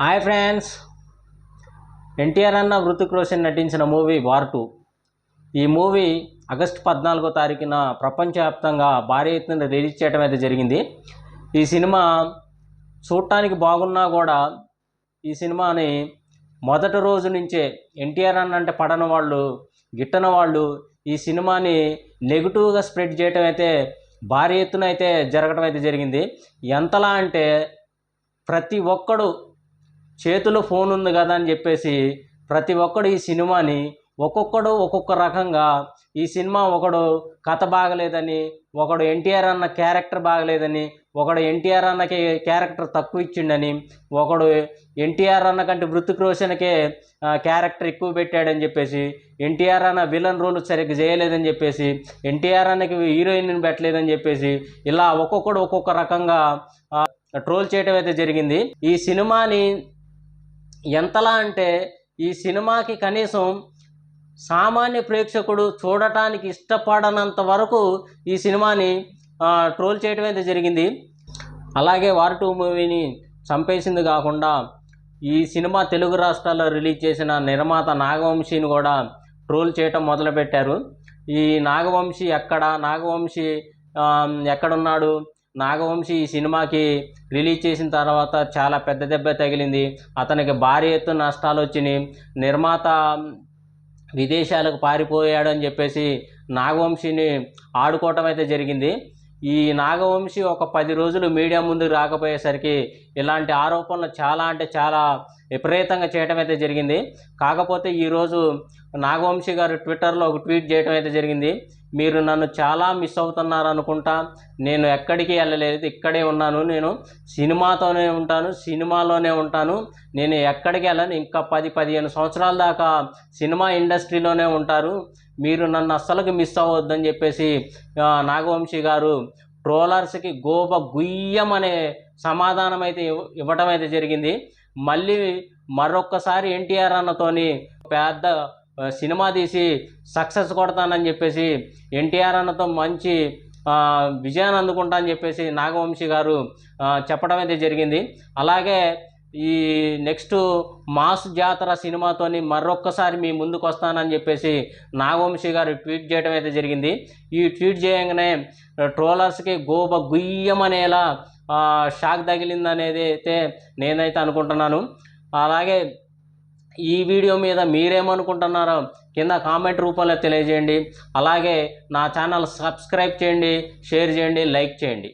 Hi friends. NTR అన్న హృతిక్ రోషన్ నటించిన movie War two. ఈ మూవీ ఆగస్టు పద్నాలుగో తారీఖున ప్రపంచవ్యాప్తంగా భారీ ఎత్తున రిలీజ్ చేయడం అయితే జరిగింది. ఈ సినిమా చూడటానికి బాగున్నా కూడా ఈ సినిమాని మొదటి రోజు నుంచే ఎన్టీఆర్ అన్న అంటే పడని వాళ్ళు గిట్టని వాళ్ళు ఈ సినిమాని నెగిటివ్గా స్ప్రెడ్ చేయటం అయితే భారీ ఎత్తున అయితే జరగడం అయితే జరిగింది. ఎంతలా అంటే ప్రతి ఒక్కడు చేతిలో ఫోన్ ఉంది కదా అని చెప్పేసి ప్రతి ఒక్కడు ఈ సినిమాని ఒక్కొక్కడు ఒక్కొక్క రకంగా ఈ సినిమా ఒకడు కథ బాగలేదని ఒకడు ఎన్టీఆర్ అన్న క్యారెక్టర్ బాగలేదని ఒకడు ఎన్టీఆర్ అన్నకి క్యారెక్టర్ తక్కువ ఇచ్చిండని ఒకడు ఎన్టీఆర్ అన్న కంటే వృత్తిక్ రోషన్కే క్యారెక్టర్ ఎక్కువ పెట్టాడని చెప్పేసి ఎన్టీఆర్ అన్న విలన్ రోల్ సరిగ్గా చేయలేదని చెప్పేసి ఎన్టీఆర్ అన్నకి హీరోయిన్ పెట్టలేదని చెప్పేసి ఇలా ఒక్కొక్కడు ఒక్కొక్క రకంగా ట్రోల్ చేయడం అయితే జరిగింది. ఈ సినిమాని ఎంతలా అంటే ఈ సినిమాకి కనీసం సామాన్య ప్రేక్షకుడు చూడటానికి ఇష్టపడనంత వరకు ఈ సినిమాని ట్రోల్ చేయడం అయితే జరిగింది. అలాగే వార్ టూ మూవీని చంపేసింది కాకుండా ఈ సినిమా తెలుగు రాష్ట్రాల్లో రిలీజ్ చేసిన నిర్మాత నాగవంశీని కూడా ట్రోల్ చేయటం మొదలుపెట్టారు. ఈ నాగవంశీ ఎక్కడ? నాగవంశీ ఎక్కడున్నాడు? నాగవంశీ ఈ సినిమాకి రిలీజ్ చేసిన తర్వాత చాలా పెద్ద దెబ్బ తగిలింది. అతనికి భారీ ఎత్తున నష్టాలు వచ్చినాయి. నిర్మాత విదేశాలకు పారిపోయాడు అని చెప్పేసి నాగవంశీని ఆడుకోవటం అయితే జరిగింది. ఈ నాగవంశీ ఒక పది రోజులు మీడియా ముందుకు రాకపోయేసరికి ఇలాంటి ఆరోపణలు చాలా అంటే చాలా విపరీతంగా చేయటం అయితే జరిగింది. కాకపోతే ఈరోజు నాగవంశీ గారు ట్విట్టర్లో ఒక ట్వీట్ చేయడం అయితే జరిగింది. మీరు నన్ను చాలా మిస్ అవుతున్నారు అనుకుంటా నేను ఎక్కడికి వెళ్ళలేదు ఇక్కడే ఉన్నాను నేను సినిమాతోనే ఉంటాను సినిమాలోనే ఉంటాను నేను ఎక్కడికి వెళ్ళను ఇంకా పది పదిహేను సంవత్సరాల దాకా సినిమా ఇండస్ట్రీలోనే ఉంటారు. మీరు నన్ను అస్సలుకి మిస్ అవ్వద్దని చెప్పేసి నాగవంశీ గారు ట్రోలర్స్కి గోప గుయ్యం అనే సమాధానం అయితే ఇవ్వటం అయితే జరిగింది. మళ్ళీ మరొక్కసారి ఎన్టీఆర్ అన్నతోని పెద్ద సినిమా తీసి సక్సెస్ కొడతానని చెప్పేసి ఎన్టీఆర్ అన్నతో మంచి విజయాన్ని అందుకుంటా అని చెప్పేసి నాగవంశీ గారు చెప్పడం అయితే జరిగింది. అలాగే ఈ నెక్స్ట్ మాస్ జాతర సినిమాతోని మరొక్కసారి మీ ముందుకు వస్తానని చెప్పేసి నాగవంశీ గారు ట్వీట్ చేయడం అయితే జరిగింది. ఈ ట్వీట్ చేయగానే ట్రోలర్స్కి గోబ గుయ్యమనేలా షాక్ తగిలిందనేది అయితే నేనైతే అనుకుంటున్నాను. అలాగే ఈ వీడియో మీద మీరేమనుకుంటున్నారో కింద కామెంట్ రూపంలో తెలియజేయండి. అలాగే నా ఛానల్ సబ్స్క్రైబ్ చేయండి షేర్ చేయండి లైక్ చేయండి.